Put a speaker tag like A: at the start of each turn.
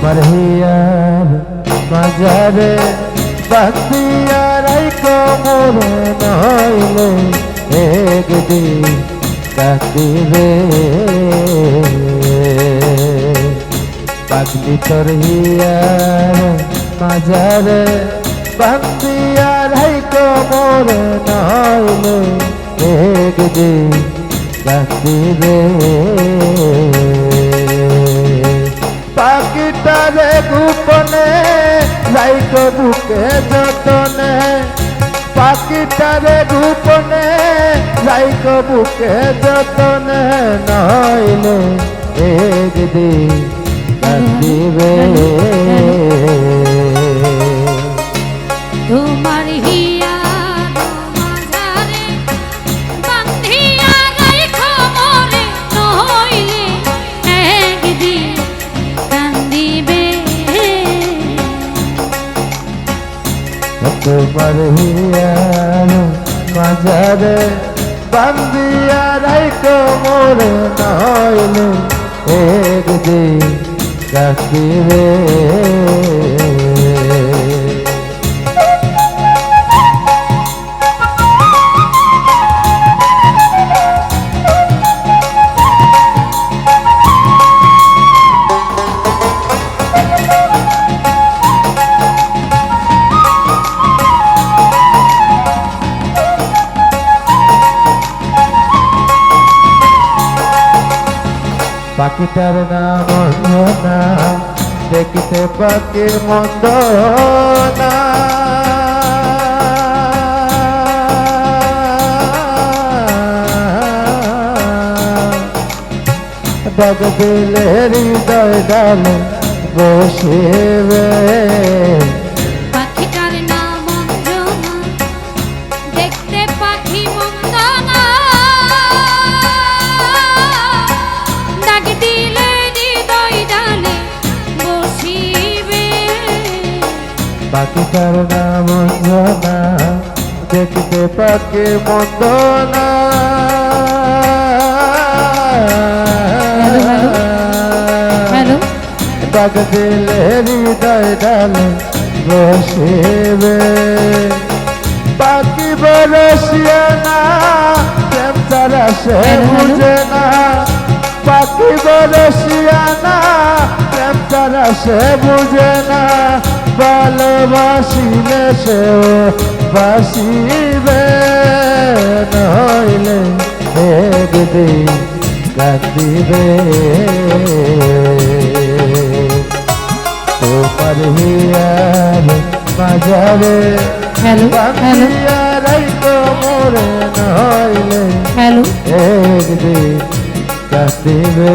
A: তোমার বাজারে বান্দিয়ার কোমরে নইলে একদিন কাঁদিবে পাগলি তোর হিয়ার মাজারে বান্দিয়ার কোমরে নইলে একদিন কাঁদিবে যতনে পাখিটারে গোপনে লাইক বুকে যতনে নইলে একদিন কান্দিবে।
B: তোমার হিয়ার
A: তোমার হিয়ার মাঝারে বান্দিয়া রাইক মোরে নইলে একদিন কান্দিবে পাখিটার নাম অঞ্জনা দেখিতে পাখি মন্দ না দিলে হৃদয় ডালে বসিবে।
B: পাখিটার নাম অঞ্জনা দেখতে পাখি
A: মন্দ না। ডাক দিলে হৃদয় ডালে বসিবে। পাখি বরসিয়া না প্রেম তারা সে। বুঝে না। পাখি বরসিয়া না প্রেম তারা সে বুঝে না। ভালোবাসিলে সেও বাসিবে নইলে একদিন কাঁদিবে। তোমার হিয়ার মাঝারে
B: হ্যালো
A: তো মোরে নইলে
B: হ্যালো।
A: একদিন কাঁদিবে।